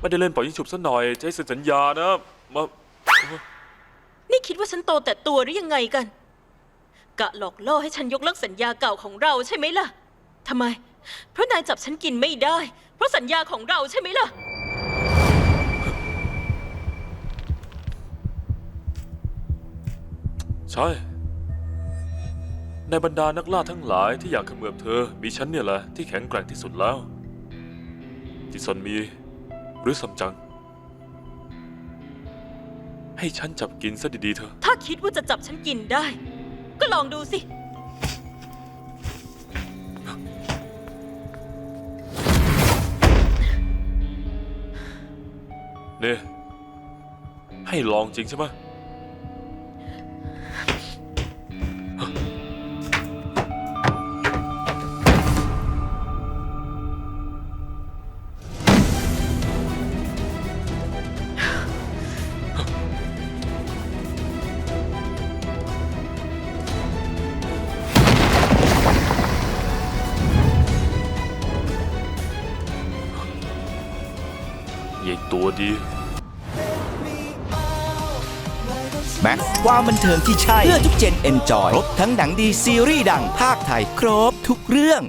ไม่ได้เล่นปล่อยยิงฉุบซะหน่อยจะให้เซ็นสัญญานะมานี่คิดว่าฉันโตแต่ตัวหรือยังไงกัน กะหลอกล่อให้ฉันยกเลิกสัญญาเก่าของเราใช่ไหมล่ะทำไม เพราะนายจับฉันกินไม่ได้ เพราะสัญญาของเราใช่ไหมล่ะ ใช่ ในบรรดานักล่าทั้งหลายที่อยากเขมือบเธอ มีฉันเนี่ยแหละที่แข็งแกร่งที่สุดแล้ว จิซอนมี หรือซัมจัง ให้ฉันจับกินซะดีๆเถอะ ถ้าคิดว่าจะจับฉันกินได้ ก็ลองดูสิ เนี่ยให้ลองจริงใช่ไหม ใหญ่ตัวดี แม็กซ์ความบันเทิงที่ใช่ เพื่อทุกเจนเอนจอย ครบทั้งหนังดีซีรีส์ดังภาคไทย ครบทุกเรื่อง